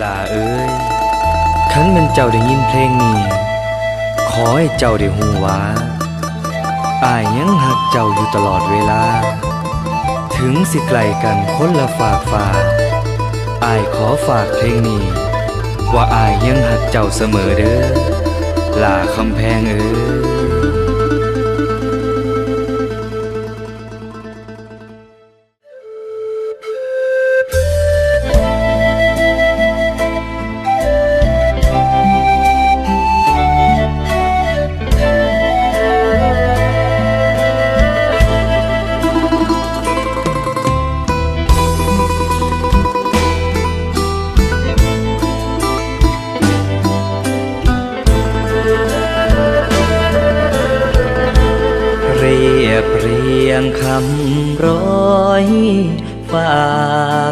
ลาเอ้ยคันมันเจ้าได้ยินเพลงนี้ ขอให้เจ้าได้หูว่าอายยังหักเจ้าอยู่ตลอดเวลา ถึงสิไกลกันคนละฝากฟ้าอายขอฝากเพลงนี้ ว่าอายยังหักเจ้าเสมอเด้อลาคำแพงเอ้ย ร้อยฝา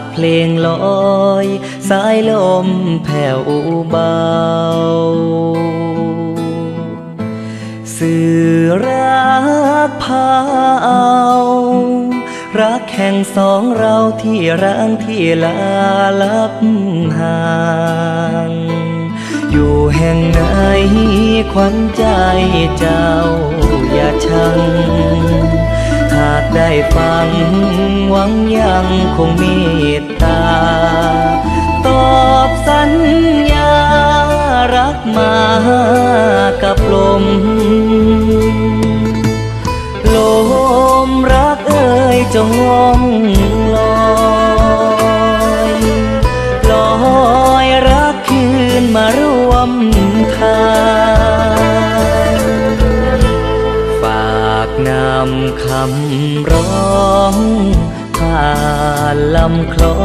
กเพลงลอย สายลมแผ่วเบา สื่อรักพาเอารักแห่งสองเราที่ร้างที่ลาลับห่างอยู่แห่งไหนขวัญใจเจ้าอย่าชังากได้ฟัง หวังยังคงมีตา ตอบสัญญารักมากับลมำคำร้องผ่านลำคลอ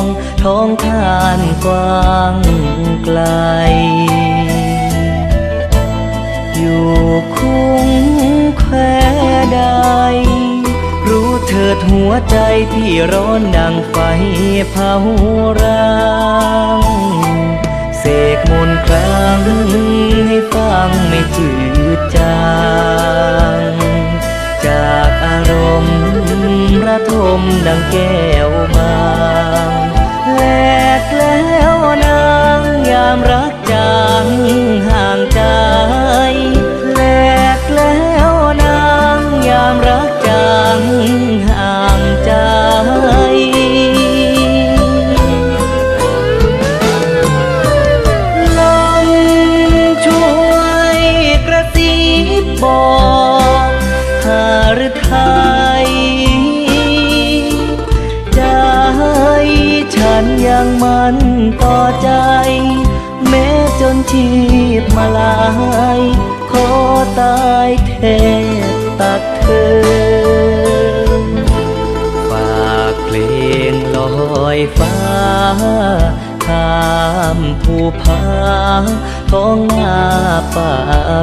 งท้องทานกว้างไกล อยู่คุ้งแควใด รู้เถิดหัวใจที่ร้อนดังไฟเผารังเสกมนต์ครั้งให้ฟังไม่จืด มดังแก้วมางแลกแล้วนางยามรัก ลาย ขอตายแทบตัดเธอ ฝากเพลงลอยฟ้าข้ามภูผาท้องนาป่า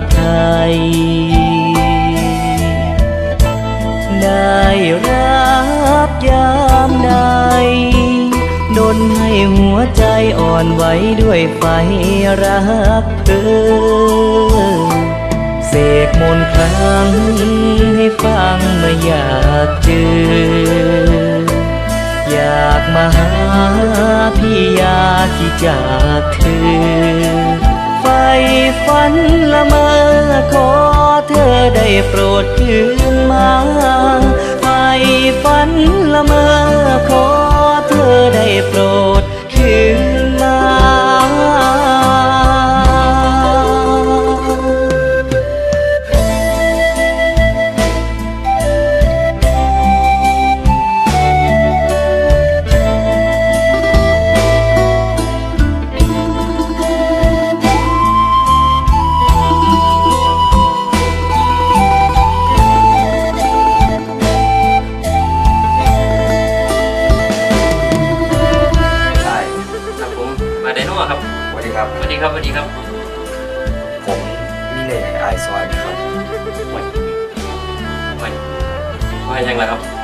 ไพรได้รับยามใด ดนให้หัวใจอ่อนไหวด้วยไฟรักเธอ เสกมนต์ครั้งให้ฟังเมื่ออยากเจอ อยากมาหาพี่ยาที่จากเธอ ไฟฝันละเมอขอเธอได้โปรดคืนมา ไฟฝันละเมอขอ เธอได้โปรด ยังไงครับ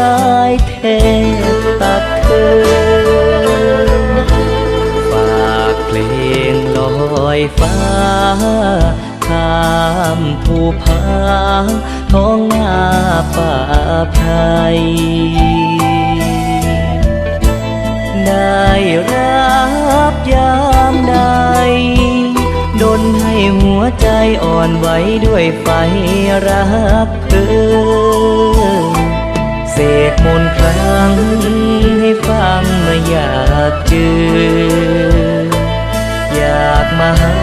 ตายเทพตักเธอฝากเพลงลอยฟ้าข้ามภูผาท้องนาป่าไพยได้รับยามใดดนให้หัวใจอ่อนไหวด้วยไฟรักเธอ เสกมนครั้งให้ฟังเมื่อยากเจอ อยากมาหา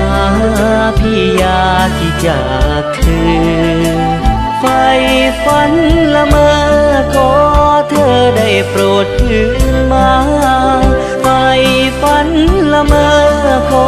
พี่ยาที่จากเธอไฟฝันละเมอขอเธอได้โปรดคืนมาไฟฝันละเมอขอ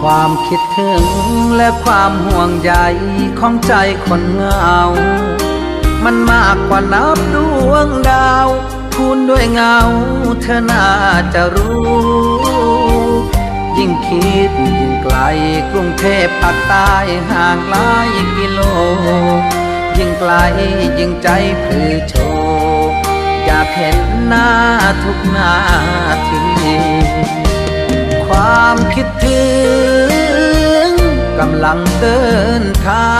ความคิดถึงและความห่วงใยของใจคนเหงา มันมากกว่านับดวงดาว คูณด้วยเงาเธอน่าจะรู้ ยิ่งคิดยิ่งไกลกรุงเทพภาคใต้ห่างหลายกิโล ยิ่งไกลยิ่งใจพลือโชอยากเห็นหน้าทุกนาที ความคิดถึงกำลังเดินทา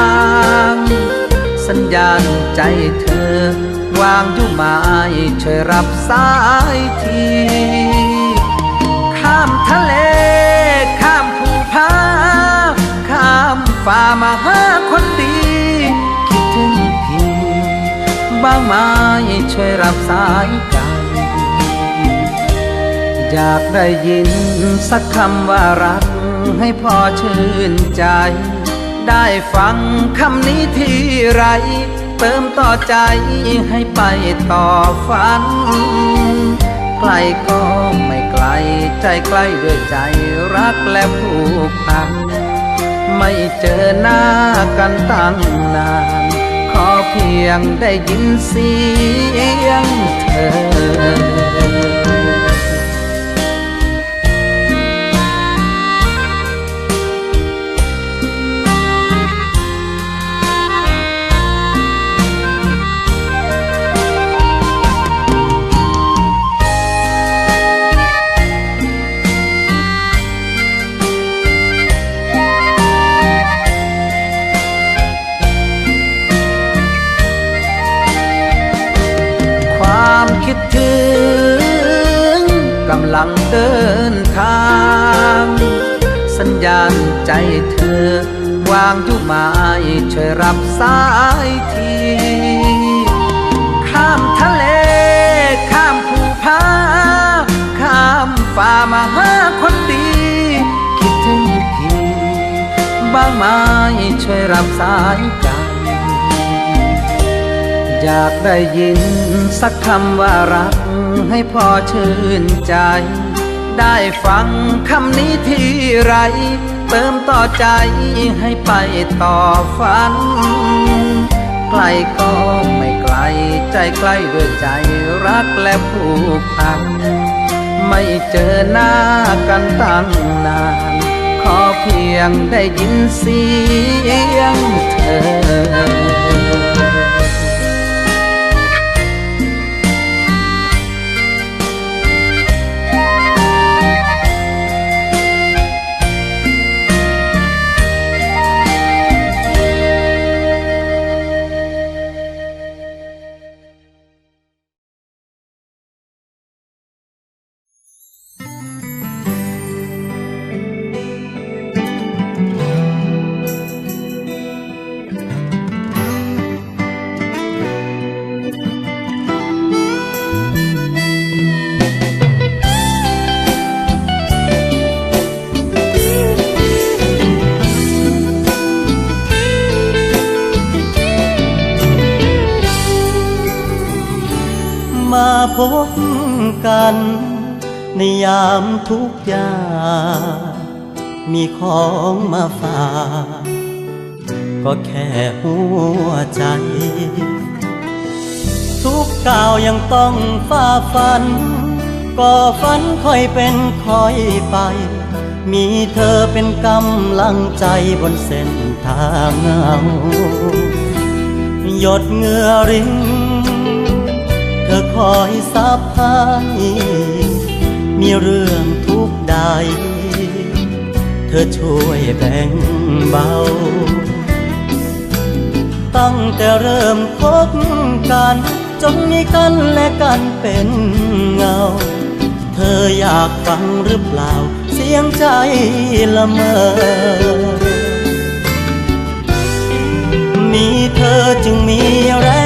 ง สัญญาณใจเธอ วางอยู่ไม้ช่วยรับสายที ข้ามทะเล ข้ามภูผาข้ามฝ่ามาหาคนดี คิดถึงพี่บ้างไหมช่วยรับสายกัน อยากได้ยินสักคำว่ารักให้พอชื่นใจ ได้ฟังคำนี้ทีไร เติมต่อใจให้ไปต่อฝัน ไกลก็ไม่ไกลใจใกล้ด้วยใจรักและผูกพัน ไม่เจอหน้ากันตั้งนาน ขอเพียงได้ยินเสียงเธอำลังเดินทาง สัญญาณใจเธอ วางอยู่ไม้ช่วยรับสายที ข้ามทะเล ข้ามภูผาข้ามฝ่ามาหาคนดี คิดถึงพี่บ้างไหมช่วยรับสายกัน อยากได้ยินสักคำว่ารักให้พอชื่นใจ ได้ฟังคำนี้ทีไร เติมต่อใจให้ไปต่อฝัน ไกลก็ไม่ไกลใจใกล้ด้วยใจรักและผูกพัน ไม่เจอหน้ากันตั้งนาน ขอเพียงได้ยินเสียงเธอ พบกัน ในยามทุกยา มีของมาฝากก็แค่หัวใจ ทุกก้าวยังต้องฝ่าฟัน ก็ฝันค่อยเป็นค่อยไป มีเธอเป็นกำลังใจบนเส้นทางเงาหยดเงื่อริน เธอคอยซับให้มีเรื่องทุกใด เธอช่วยแบ่งเบา ตั้งแต่เริ่มคบกัน จนมีกันและกันเป็นเงา เธออยากฟังหรือเปล่า เสียงใจละเมอมีเธอจึงมีแรง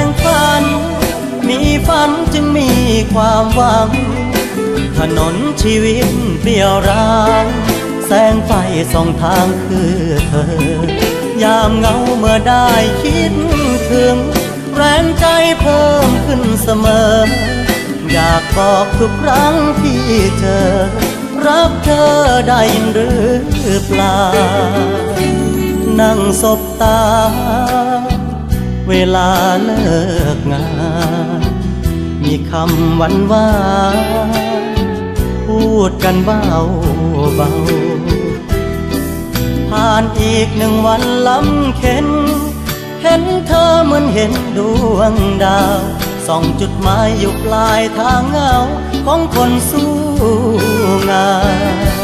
ฝันจึงมีความหวัง ถนนชีวิตเปลี่ยวร้างแสงไฟส่องทางคือเธอ ยามเงาเมื่อได้คิดถึง แรงใจเพิ่มขึ้นเสมอ อยากบอกทุกครั้งที่เจอ รักเธอได้ยินหรือเปล่า นั่งสบตา เวลาเลิกงาน คำหวันหวานพูดกันเบาเบา ผ่านอีกหนึ่งวันล้ำเข็น เห็นเธอเหมือนเห็นดวงดาวส่องจุดหมายอยู่ปลายทางเงา ของคนสู้งาน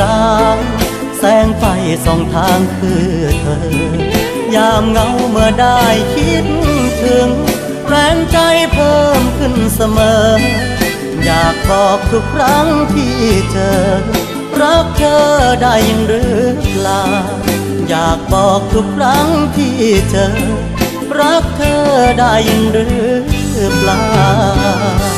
ร้าง แสงไฟส่องทางคือเธอ ยามเงาเมื่อได้คิดถึง แรงใจเพิ่มขึ้นเสมอ อยากบอกทุกครั้งที่เจอ รักเธอได้ยินหรือเปล่า อยากบอกทุกครั้งที่เจอ รักเธอได้ยินหรือเปล่า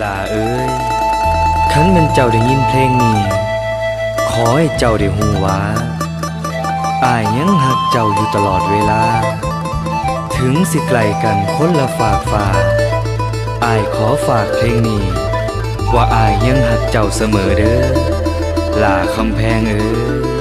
ลาเอ้ยคันมันเจ้าได้ยินเพลงนี้ ขอให้เจ้าได้หูว่าอายยังหักเจ้าอยู่ตลอดเวลา ถึงสิไกลกันคนละฝากฟ้าอายขอฝากเพลงนี้ ว่าอายยังหักเจ้าเสมอเด้อลาคำแพงเอ้ย